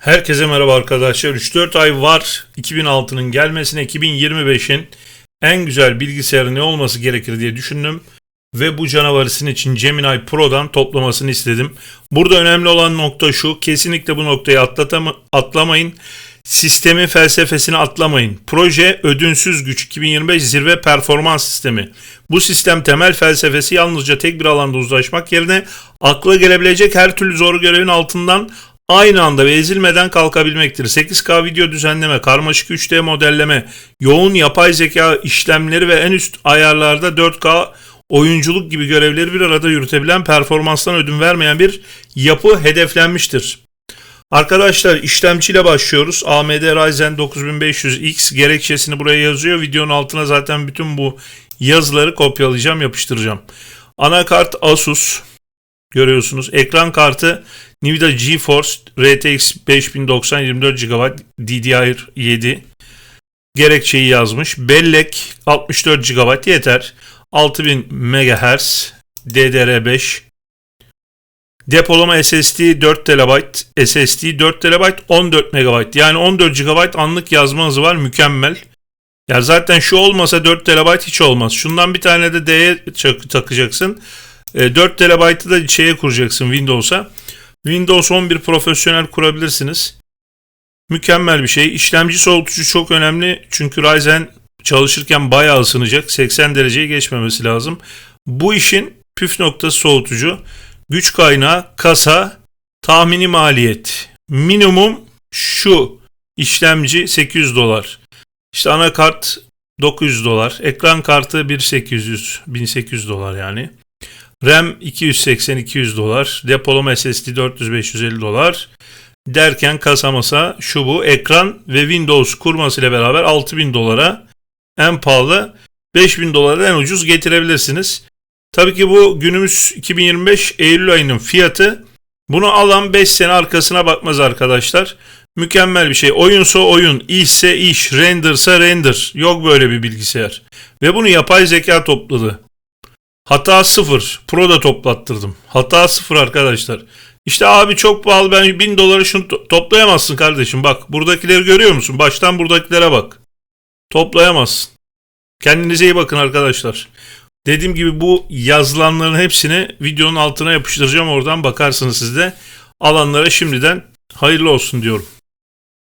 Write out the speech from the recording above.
Herkese merhaba arkadaşlar. 3-4 ay var 2006'nın gelmesine 2025'in en güzel bilgisayarı ne olması gerekir diye düşündüm. Ve bu canavarı sizin için Gemini Pro'dan toplamasını istedim. Burada önemli olan nokta şu. Kesinlikle bu noktayı atlamayın. Sistemin felsefesini atlamayın. Proje ödünsüz güç 2025 zirve performans sistemi. Bu sistem temel felsefesi yalnızca tek bir alanda uzlaşmak yerine akla gelebilecek her türlü zor görevin altından aynı anda ve ezilmeden kalkabilmektir. 8K video düzenleme, karmaşık 3D modelleme, yoğun yapay zeka işlemleri ve en üst ayarlarda 4K oyunculuk gibi görevleri bir arada yürütebilen performanstan ödün vermeyen bir yapı hedeflenmiştir. Arkadaşlar işlemciyle başlıyoruz. AMD Ryzen 9500X gerekçesini buraya yazıyor. Videonun altına zaten bütün bu yazıları kopyalayacağım, yapıştıracağım. Anakart Asus görüyorsunuz. Ekran kartı Nvidia GeForce RTX 5090 24 GB DDR7 gerekçeyi yazmış. Bellek 64 GB yeter. 6000 MHz DDR5 Depolama SSD 4 TB, SSD 4 TB 14 MB. Yani 14 GB anlık yazma hızı var mükemmel. Ya zaten şu olmasa 4 TB hiç olmaz. Şundan bir tane de D'ye takacaksın. E, 4 TB'ı da şeye kuracaksın Windows'a. Windows 11 profesyonel kurabilirsiniz. Mükemmel bir şey. İşlemci soğutucu çok önemli. Çünkü Ryzen çalışırken bayağı ısınacak. 80 dereceyi geçmemesi lazım. Bu işin püf noktası soğutucu. Güç kaynağı, kasa, tahmini maliyet. Minimum şu. işlemci 800 dolar. İşte anakart 900 dolar. Ekran kartı 1800, 1800 dolar yani. RAM 280-200 dolar. Depolama SSD 400-550 dolar. Derken kasa masa şu bu. Ekran ve Windows kurmasıyla beraber 6000 dolara en pahalı 5000 dolara en ucuz getirebilirsiniz. Tabii ki bu günümüz 2025 Eylül ayının fiyatı. Bunu alan 5 sene arkasına bakmaz arkadaşlar. Mükemmel bir şey. Oyunsa oyun, işse iş, rendersa render. Yok böyle bir bilgisayar. Ve bunu yapay zeka topladı. Hata sıfır. Pro da toplattırdım. Hata sıfır arkadaşlar. İşte abi çok pahalı ben 1000 doları şunu to- toplayamazsın kardeşim. Bak buradakileri görüyor musun? Baştan buradakilere bak. Toplayamazsın. Kendinize iyi bakın arkadaşlar. Dediğim gibi bu yazılanların hepsini videonun altına yapıştıracağım. Oradan bakarsınız siz de. Alanlara şimdiden hayırlı olsun diyorum.